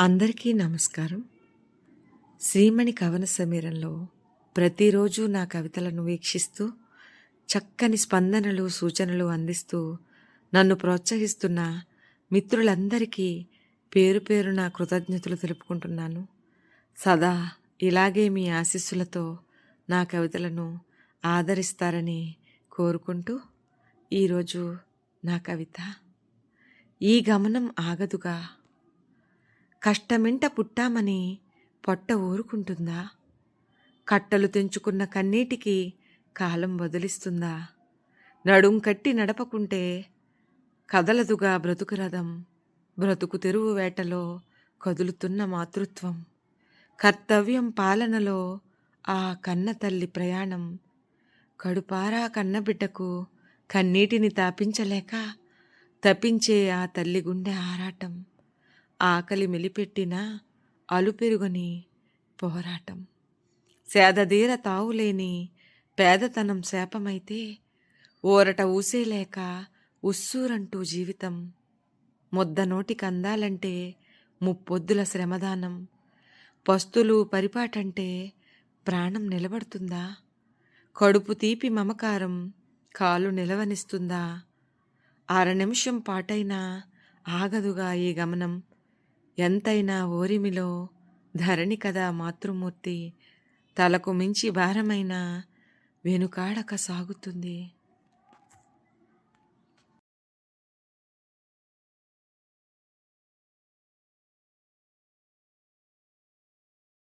అందరికీ నమస్కారం. శ్రీమణి కవన సమీరంలో ప్రతిరోజు నా కవితలను వీక్షిస్తూ చక్కని స్పందనలు సూచనలు అందిస్తూ నన్ను ప్రోత్సహిస్తున్న మిత్రులందరికీ పేరు పేరు నా కృతజ్ఞతలు తెలుపుకుంటున్నాను. సదా ఇలాగే మీ ఆశీస్సులతో నా కవితలను ఆదరిస్తారని కోరుకుంటూ ఈరోజు నా కవిత. ఈ గమనం ఆగదుగా కష్టమింట పుట్టామని పొట్ట ఊరుకుంటుందా? కట్టలు తెంచుకున్న కన్నీటికి కాలం వదిలిస్తుందా? నడుం కట్టి నడపకుంటే కదలదుగా బ్రతుకు రథం. బ్రతుకు తెరువు వేటలో కదులుతున్న మాతృత్వం. కర్తవ్యం పాలనలో ఆ కన్న తల్లి ప్రయాణం. కడుపారా కన్నబిడ్డకు కన్నీటిని తాపించలేక తప్పించే ఆ తల్లి గుండె ఆరాటం. ఆకలి మెలిపెట్టిన అలుపెరుగని పోరాటం. సేదదీర తావులేని పేదతనం శాపమైతే ఊరట ఊసేలేక ఉస్సూరంటూ జీవితం. ముద్ద నోటికి అందాలంటే ముప్పొద్దుల శ్రమదానం. పస్తులు పరిపాటంటే ప్రాణం నిలబడుతుందా? కడుపు తీపి మమకారం కాలు నిలవనిస్తుందా? అర నిమిషం పాటైనా ఆగదుగా ఈ గమనం. ఎంతైనా ఓరిమిలో ధరణి కదా మాతృమూర్తి. తలకు మించి భారమైన వెనుకాడక సాగుతుంది.